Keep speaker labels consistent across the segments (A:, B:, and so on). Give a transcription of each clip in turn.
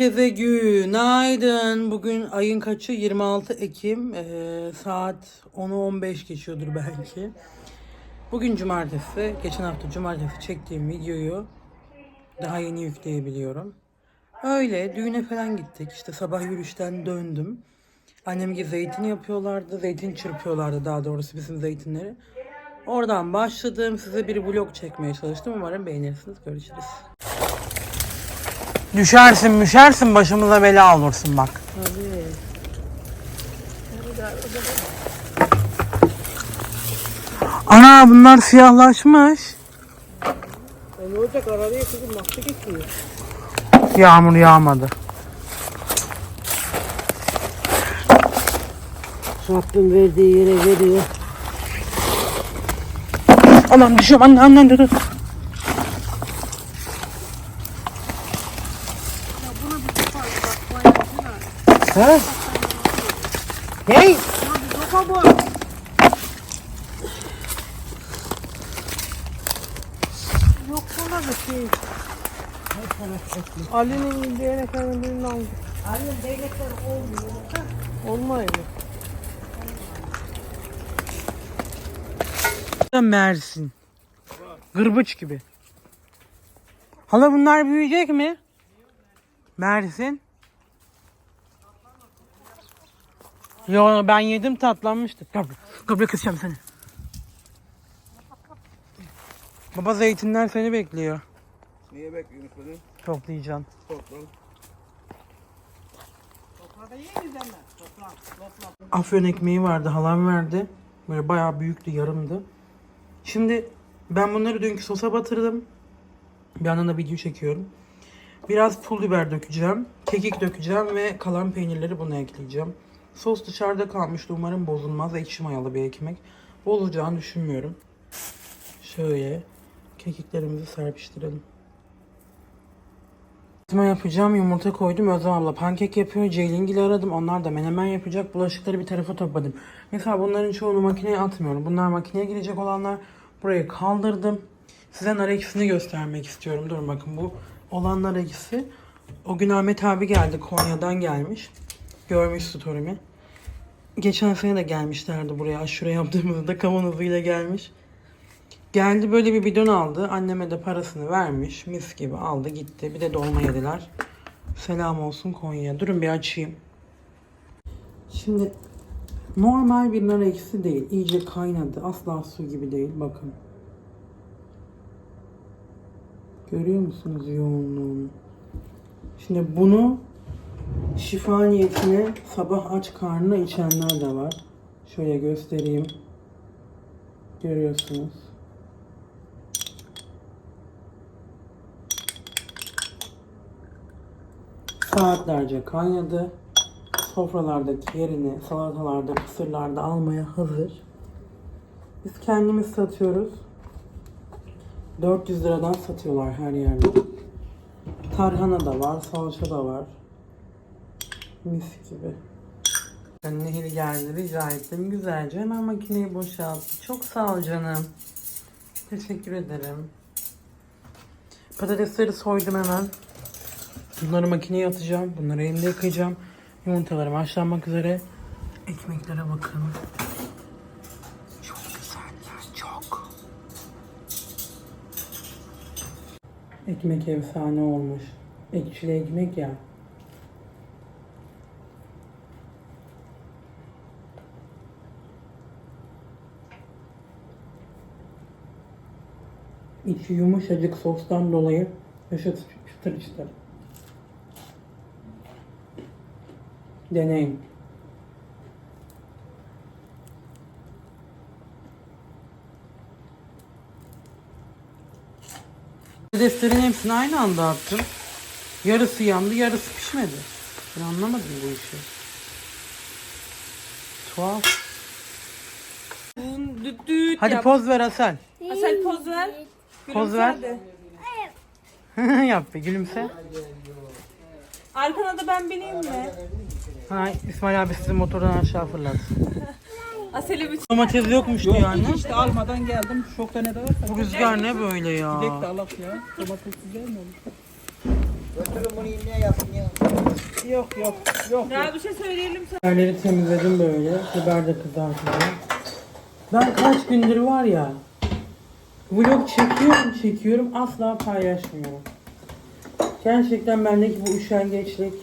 A: Herkese günaydın. Bugün ayın kaçı? 26 Ekim. Ee, saat 10'u 15 geçiyordur belki. Bugün cumartesi. Geçen hafta cumartesi çektiğim videoyu daha yeni yükleyebiliyorum. Öyle düğüne falan gittik. İşte sabah yürüyüşten döndüm. Annemge zeytin yapıyorlardı. Zeytin çırpıyorlardı daha doğrusu bizim zeytinleri. Oradan başladım. Size bir vlog çekmeye çalıştım. Umarım beğenirsiniz. Görüşürüz. Düşersin müşersin başımıza bela olursun bak. Ana bunlar siyahlaşmış.
B: ne olacak arabaya kızım nasıl geçiyor?
A: Yağmur yağmadı.
B: Rabbim verdiği yere veriyor.
A: Aman düşüyorum anne annen dur dur.
B: He? Hey! Yok buna bir şey. Ali'nin değneklerin birini aldı. Ali'nin değnekleri olmuyor. Olmuyor.
A: Mersin. Gırbıç gibi. Hala bunlar büyüyecek mi? Mersin. Yo ben yedim tatlanmıştı. Gel buraya. Kısacağım seni. Baba zeytinler seni bekliyor.
C: Niye bekliyorsunuz beni?
A: Toplayacaksın.
C: Toplan.
A: Afyon ekmeği vardı, halam verdi. Böyle bayağı büyüktü, yarımdı. Şimdi ben bunları dünkü sosa batırdım. Bir yandan da video çekiyorum. Biraz pul biber dökeceğim, kekik dökeceğim ve kalan peynirleri buna ekleyeceğim. Sos dışarıda kalmıştı. Umarım bozulmaz. Ekşi mayalı bir ekmek. Bozulacağını düşünmüyorum. Şöyle kekiklerimizi serpiştirelim. Kızma yapacağım. Yumurta koydum. Özlem abla pankek yapıyor. Ceylingil'i aradım. Onlar da menemen yapacak. Bulaşıkları bir tarafa topladım. Mesela bunların çoğunu makineye atmıyorum. Bunlar makineye girecek olanlar burayı kaldırdım. Size nar ekşisini göstermek istiyorum. Durun bakın bu olan nar ekşisi. O gün Ahmet abi geldi. Konya'dan gelmiş. Görmüş story'mi. Geçen sene de gelmişlerdi buraya. Aşure yaptığımızda kavanozuyla gelmiş. Geldi böyle bir bidon aldı. Anneme de parasını vermiş. Mis gibi aldı gitti. Bir de dolma yediler. Selam olsun Konya'ya. Durun bir açayım. Şimdi normal bir nar ekşisi değil. İyice kaynadı. Asla su gibi değil. Bakın. Görüyor musunuz yoğunluğunu? Şimdi bunu şifa niyetine sabah aç karnına içenler de var. Şöyle göstereyim. Görüyorsunuz. Saatlerce kaynadı. Sofralardaki yerini salatalarda, kısırlarda almaya hazır. Biz kendimiz satıyoruz. 400 liradan satıyorlar her yerde. Tarhana da var, salça da var. Mis gibi. Ben Nehir geldi rica ettim. Güzelce hemen makineyi boşalttı. Çok sağ ol canım. Teşekkür ederim. Patatesleri soydum hemen. Bunları makineye atacağım. Bunları elimde yıkayacağım. Yumurtalarım haşlanmak üzere. Ekmeklere bakın. Çok güzeller. Çok. Ekmek efsane olmuş. Ekşili ekmek ya. İçi yumuşacık sostan dolayı ışıt çıtır çıtır. Deneyin. Patateslerin hepsini aynı anda attım. Yarısı yandı, yarısı pişmedi. Ben anlamadım bu işi. Tuhaf. Hadi poz ver Asel.
B: Asel poz ver.
A: Poz ver. Yap bir gülümse.
B: Arkana da ben bineyim mi?
A: Ha, İsmail abi sizi motordan aşağı fırlatsın.
B: Asel'e bir
A: Domates yokmuştu yani.
D: İşte almadan geldim. Şokta ne de varsa.
A: Bu rüzgar ne böyle ya?
D: Direkt de alak ya. Domates güzel mi olur?
C: Götürün bunu yemeğe yapın ya.
A: Yok yok yok.
B: Ya bir şey söyleyelim sana.
A: Biberleri temizledim böyle. Biber de kızartacağım. Ben kaç gündür var ya vlog çekiyorum çekiyorum asla paylaşmıyorum. Gerçekten bendeki bu üşengeçlik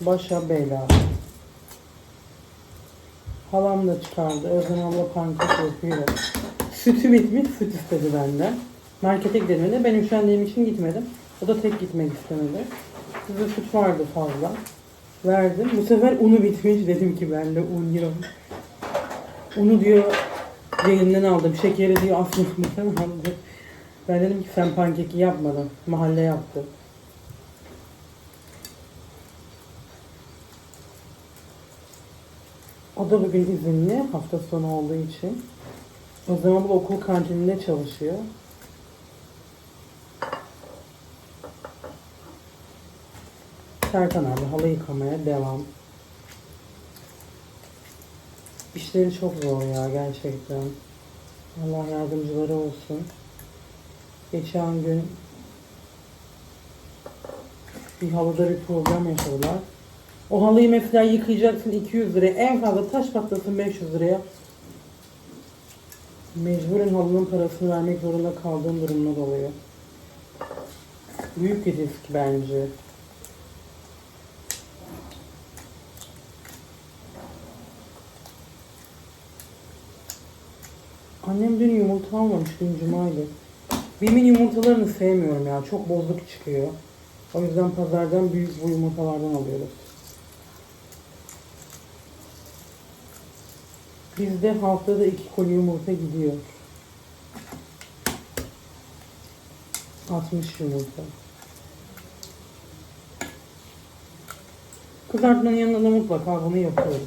A: başa bela. Halam da çıkardı. Özlem abla pankek yapıyor. Sütü bitmiş, süt istedi benden. Markete gidelim dedi. Ben üşendiğim için gitmedim. O da tek gitmek istemedi. Bizde süt vardı fazla. Verdim. Bu sefer unu bitmiş. Dedim ki ben de un yok. Unu diyor yerinden aldım. Şekeri aslında bundan aldım. Ben dedim ki sen pankeki yapmadın. Mahalle yaptı. O da bugün izinli. Hafta sonu olduğu için. O zaman bu okul kantininde çalışıyor. Serkan abi halı yıkamaya devam. İşleri çok zor ya gerçekten. Allah yardımcıları olsun. Geçen gün bir halıda bir problem yaşadılar. O halıyı mesela yıkayacaksın 200 liraya. En fazla taş patlasın 500 liraya. Mecburen halının parasını vermek zorunda kaldığım durumlar oluyor. Büyük bir risk bence. Annem dün yumurta almamış dün cumaydı. Bim'in yumurtalarını sevmiyorum ya. Çok bozuk çıkıyor. O yüzden pazardan büyük bu yumurtalardan alıyoruz. Bizde haftada iki koli yumurta gidiyor. 60 yumurta. Kızartmanın yanında da mutlaka bunu yapıyoruz.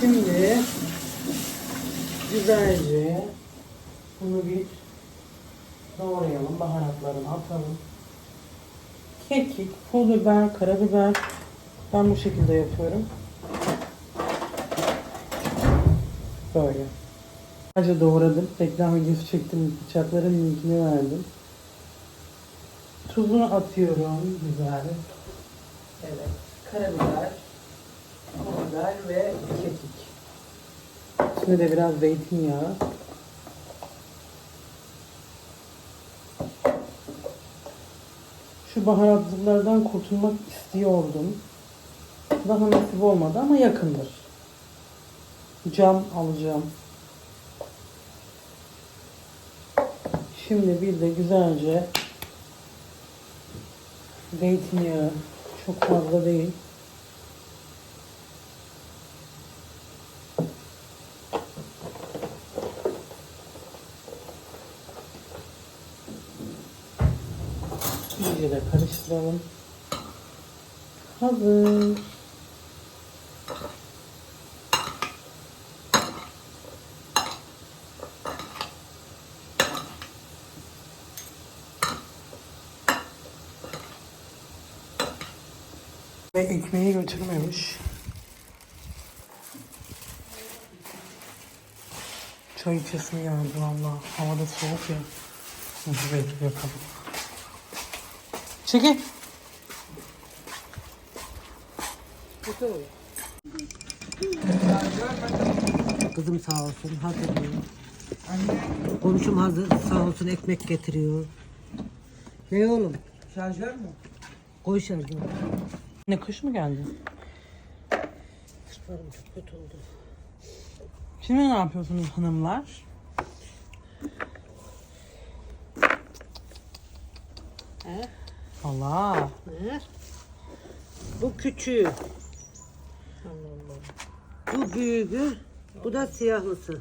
A: Şimdi güzelce bunu bir doğrayalım. Baharatlarını atalım. Kekik, pul biber, karabiber. Ben bu şekilde yapıyorum. Böyle. Sadece doğradım. Reklam videosu çektim. Bıçakların linkini verdim. Tuzunu atıyorum. Güzel. Evet. Karabiber, biber ve kekik. Şimdi de biraz zeytinyağı. Şu baharatlılardan kurtulmak istiyordum. Daha nasip olmadı ama yakındır. Cam alacağım. Şimdi bir de güzelce zeytinyağı çok fazla değil. İyice de karıştıralım. Hazır. Ve ekmeği götürmemiş. Çay içesim geldi valla. Havada soğuk ya. Bekle yapalım. Çekil.
D: Kızım sağ olsun hazırlıyor. Komşum hazır sağ olsun ekmek getiriyor. Ne oğlum?
C: Şarjör mü?
D: Koy şarjı.
A: Ne kış mı geldi?
D: Kışlarım çok kötü oldu.
A: Şimdi ne yapıyorsunuz hanımlar?
D: He?
A: Allah.
D: He? Bu küçüğü. Allah Allah. Bu büyüğü. Bu da siyahlısı.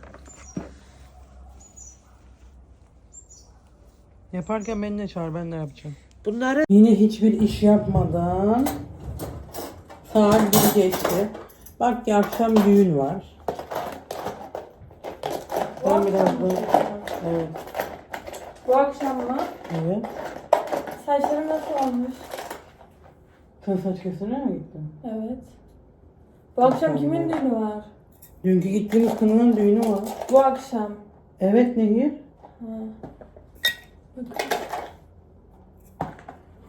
A: Yaparken beni de çağır ben de yapacağım.
D: Bunları
A: Yine hiçbir iş yapmadan saat bir geçti. Bak ki akşam düğün var. Ben biraz da... Evet.
B: Bu akşam mı?
A: Evet.
B: Saçlarım nasıl olmuş?
A: Sen saç kesimine mi gittin?
B: Evet. Bu akşam kimin düğünü var?
A: Dünkü gittiğimiz kınanın düğünü var.
B: Bu akşam.
A: Evet Nehir.
B: Ha.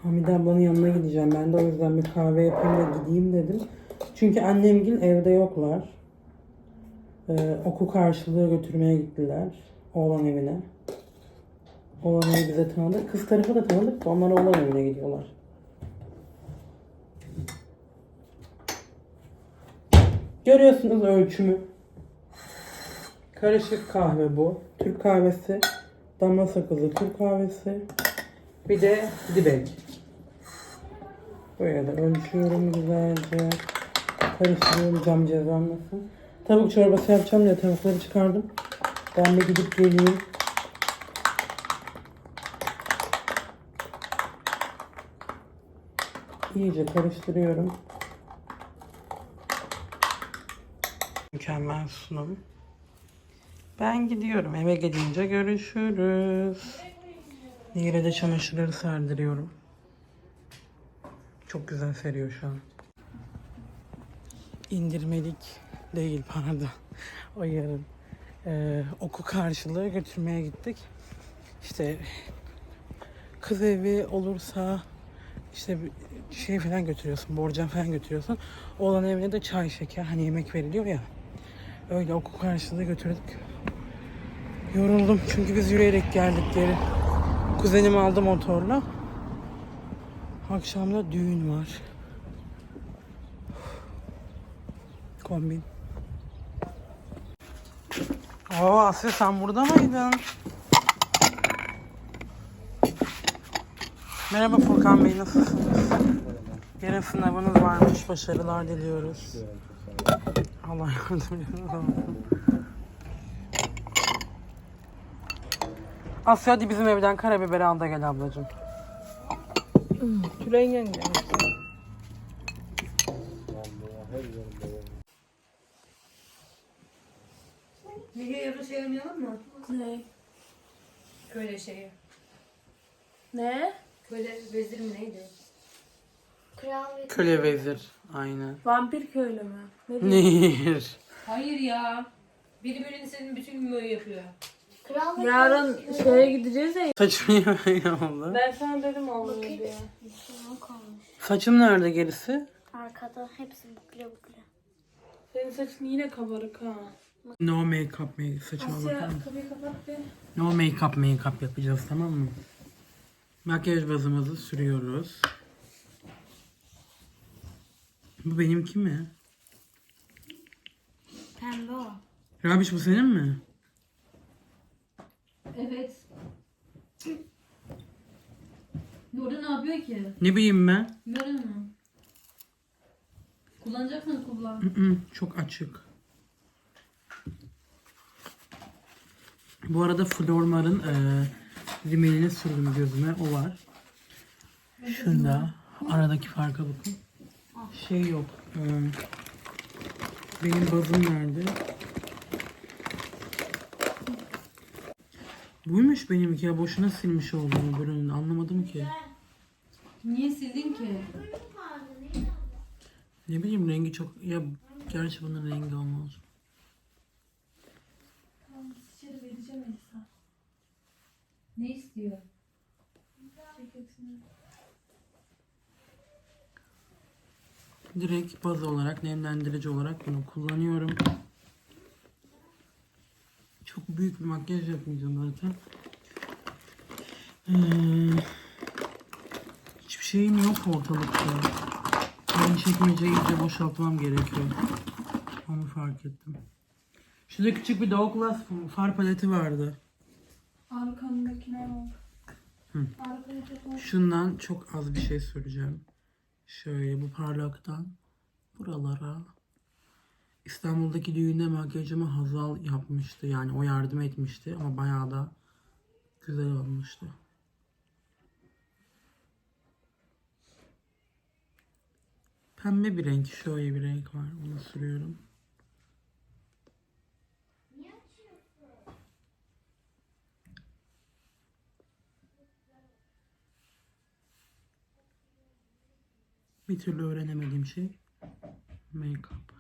A: Hamide ablanın yanına gideceğim. Ben de o yüzden bir kahve yapayım da gideyim dedim. Çünkü annemgil evde yoklar. Ee, oku karşılığı götürmeye gittiler. Oğlan evine. Oğlan evi bize tanıdık. Kız tarafı da tanıdık onlar oğlan evine gidiyorlar. Görüyorsunuz ölçümü. Karışık kahve bu. Türk kahvesi. Damla sakızı Türk kahvesi. Bir de dibek. Buraya da ölçüyorum güzelce. Karıştırıyorum cam cezanlasın. Tavuk çorbası yapacağım diye tavukları çıkardım. Ben de gidip geleyim. İyice karıştırıyorum. Mükemmel sunum. Ben gidiyorum. Eve gidince görüşürüz. Yere de çamaşırları serdiriyorum. Çok güzel seriyor şu an. İndirmelik değil pardon. O yarın. Ee, oku karşılığı götürmeye gittik. İşte kız evi olursa işte şey falan götürüyorsun, borcam falan götürüyorsun. Oğlan evine de çay, şeker, hani yemek veriliyor ya. Öyle okul karşılığı götürdük. Yoruldum çünkü biz yürüyerek geldik geri. Kuzenimi aldı motorla. Akşamda düğün var. Kombin. Oo Asya sen burada mıydın? Merhaba Furkan Bey nasılsınız? Yarın sınavınız varmış. Başarılar diliyoruz. Allah yardımcınız olsun. Asya hadi bizim evden karabiberi al da gel ablacığım.
B: Tülay yenge.
E: Müge yarın şey oynayalım mı?
B: Ne?
E: Köle şeyi.
B: Ne?
E: Köle vezir mi neydi?
F: Kral ve
A: Köle vezir. Aynen.
B: Vampir köylü mü? Ne diyor?
A: Nehir.
E: Hayır ya. Biri birinin senin bütün gün böyle yapıyor.
F: Kral ve
B: Yarın şeye gideceğiz ya.
A: Saçımı yemeğe oldu.
B: Ben sana dedim olmuyor diye.
F: Müslüman kalmış.
A: Saçım nerede gerisi?
F: Arkada hepsi bukle bukle.
B: Senin saçın yine kabarık ha.
A: No make up make saçıma bakar
B: Asya
A: mısın?
B: kapıyı kapat be.
A: No make up make up yapacağız tamam mı? Makyaj bazımızı sürüyoruz. Bu benimki mi?
F: Pembe o.
A: Rabiş bu senin mi?
E: Evet. Orada ne yapıyor ki?
A: Ne bileyim ben?
E: Görün mü? Kullanacaksan kullan.
A: Çok açık. Bu arada Flormar'ın e, rimelini sürdüm gözüme. O var. Şunda. Aradaki farka bakın. Şey yok. e, benim bazım nerede? Buymuş benimki ya. Boşuna silmiş olduğunu bölümünü. Anlamadım ki.
E: Niye sildin ki?
A: Ne bileyim rengi çok... Ya gerçi bunun rengi olmaz.
E: Ne istiyor?
A: Direkt baz olarak, nemlendirici olarak bunu kullanıyorum. Çok büyük bir makyaj yapmayacağım zaten. Ee, hiçbir şeyim yok ortalıkta. Ben çekmeceyi iyice boşaltmam gerekiyor. Onu fark ettim. Şurada küçük bir Douglas far paleti vardı.
B: Arkandakine bak.
A: Hı. Şundan çok az bir şey süreceğim. Şöyle bu parlaktan buralara. İstanbul'daki düğünde makyajımı Hazal yapmıştı. Yani o yardım etmişti ama bayağı da güzel olmuştu. Pembe bir renk, şöyle bir renk var. Onu sürüyorum. bir türlü öğrenemediğim şey make-up.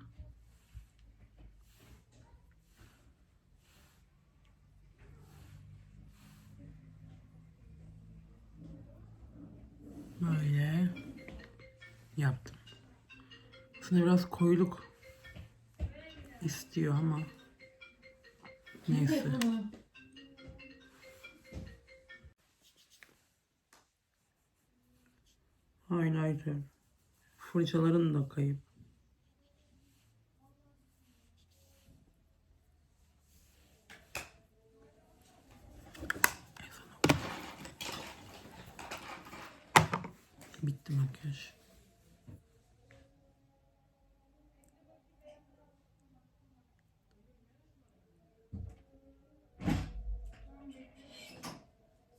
A: Böyle yaptım. Aslında biraz koyuluk istiyor ama neyse. Highlighter. Fırçaların da kayıp. Bitti makyaj.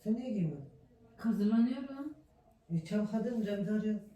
D: Sen niye giymiyorsun?
E: Hazırlanıyorum.
D: E, çabuk hadi Remzi arıyor.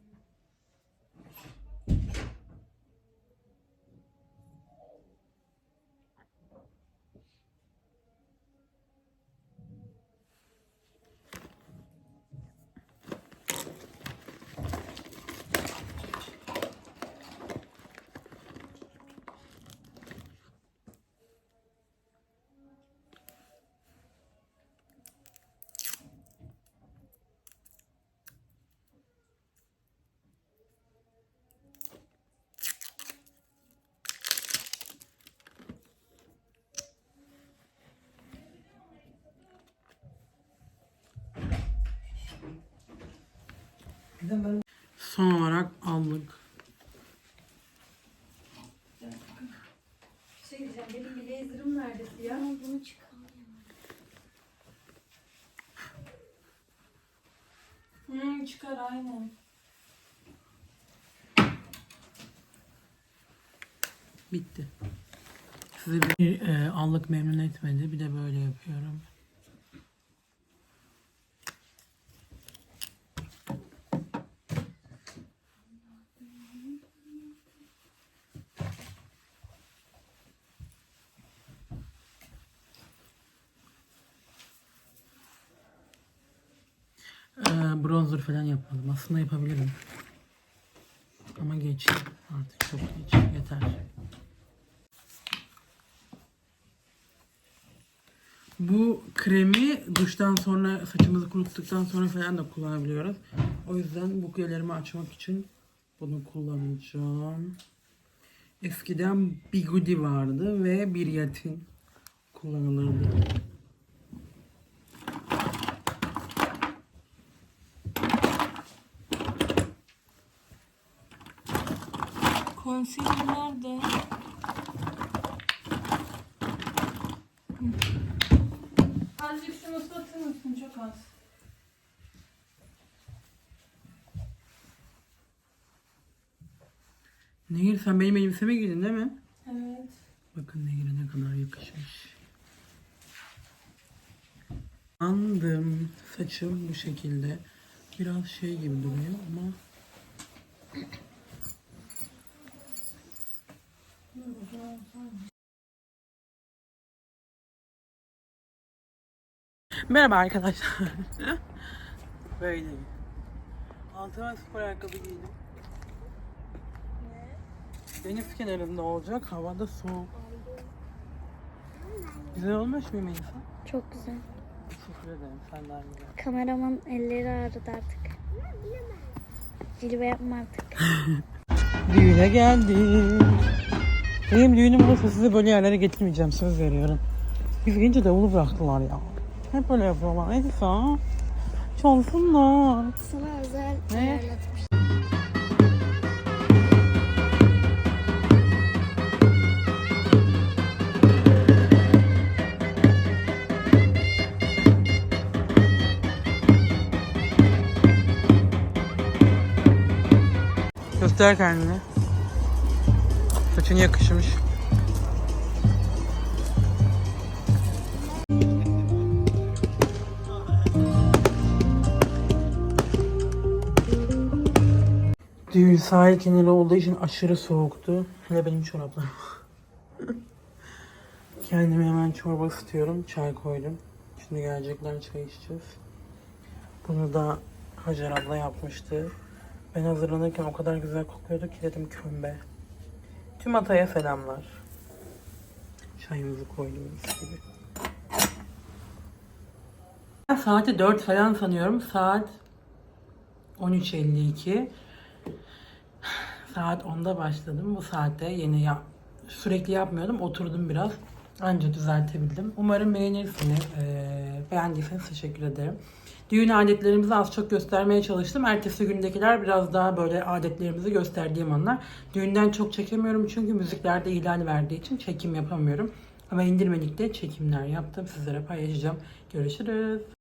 A: Son olarak allık.
E: Şey diyeceğim benim blazer'ım nerede siyah?
F: Bunu çıkarmıyorum.
E: Hmm, çıkar aynen.
A: Bitti. Size bir e, allık memnun etmedi. Bir de böyle yapıyorum. Ee, bronzer falan yapmadım. Aslında yapabilirim. Ama geç. Artık çok geç. Yeter. Bu kremi duştan sonra saçımızı kuruttuktan sonra falan da kullanabiliyoruz. O yüzden buklelerimi açmak için bunu kullanacağım. Eskiden Bigudi vardı ve bir yatin kullanılırdı.
E: Concealer nerede? Azıcık şunu ıslatır mısın? Çok az.
A: Nehir sen benim elbiseme giydin değil mi?
E: Evet.
A: Bakın Nehir'e ne kadar yakışmış. Andım. Saçım bu şekilde. Biraz şey gibi duruyor ama Merhaba arkadaşlar. Böyle. Altıma spor ayakkabı giydim. Deniz kenarında olacak. Havada soğuk. Güzel olmuş mu Melisa?
F: Çok güzel.
A: Teşekkür ederim. Senden güzel.
F: Kameraman elleri ağrıdı artık. Cilve yapma artık.
A: Düğüne geldim. Benim düğünüm olursa size böyle yerlere getirmeyeceğim. Söz veriyorum. Biz gelince davulu bıraktılar ya. Hep böyle yapıyorlar. Elisa. Çalsınlar.
F: Sana özel
A: Ne?
F: ayarladım.
A: Göster kendini. Saçın yakışmış. Düğün sahil kenarı olduğu için aşırı soğuktu. Hele benim çoraplarım. Kendime hemen çorba ısıtıyorum. Çay koydum. Şimdi gelecekler çay içeceğiz. Bunu da Hacer abla yapmıştı. Ben hazırlanırken o kadar güzel kokuyordu ki dedim kömbe. Tüm Atay'a selamlar. Çayımızı koydum mis gibi. Ben saati 4 falan sanıyorum. Saat 13.52. Saat 10'da başladım. Bu saatte yeni ya sürekli yapmıyordum. Oturdum biraz. Anca düzeltebildim. Umarım beğenirsiniz. Ee, beğendiyseniz teşekkür ederim. Düğün adetlerimizi az çok göstermeye çalıştım. Ertesi gündekiler biraz daha böyle adetlerimizi gösterdiğim anlar. Düğünden çok çekemiyorum çünkü müziklerde ihlal verdiği için çekim yapamıyorum. Ama indirmelikte çekimler yaptım. Sizlere paylaşacağım. Görüşürüz.